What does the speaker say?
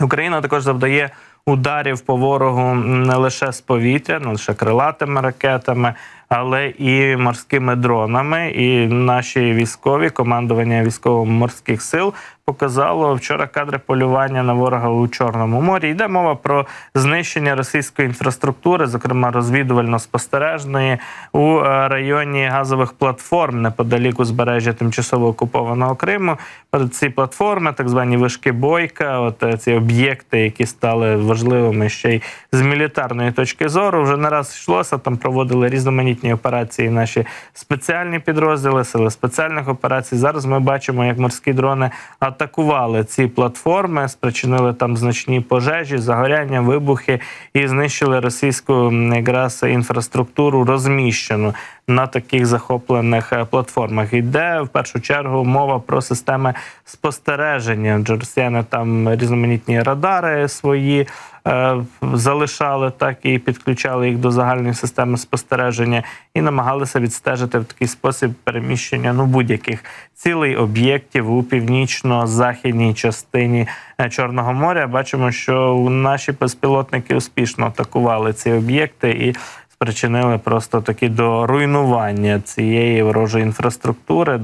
Україна також завдає ударів по ворогу не лише з повітря, не лише крилатими ракетами, але і морськими дронами. І наші військові, командування військово-морських сил показало вчора кадри полювання на ворога у Чорному морі. Йде мова про знищення російської інфраструктури, зокрема розвідувально-спостережної у е, районі газових платформ неподалік узбережжя тимчасово окупованого Криму. Ці платформи, так звані вишки бойка, от е, ці об'єкти, які стали важливими ще й з мілітарної точки зору, вже не раз йшлося. Там проводили різноманітні операції. Наші спеціальні підрозділи, сили спеціальних операцій. Зараз ми бачимо, як морські дрони атакували ці платформи, спричинили там значні пожежі, загоряння, вибухи і знищили російську якраз інфраструктуру, розміщену на таких захоплених е, платформах. Йде в першу чергу мова про системи спостереження. Росіяни там різноманітні радари свої залишали, так і підключали їх до загальної системи спостереження і намагалися відстежити в такий спосіб переміщення ну будь-яких цілей об'єктів у північно-західній частині е, Чорного моря. Бачимо, що наші безпілотники успішно атакували ці об'єкти і спричинили просто таки до руйнування цієї ворожої інфраструктури.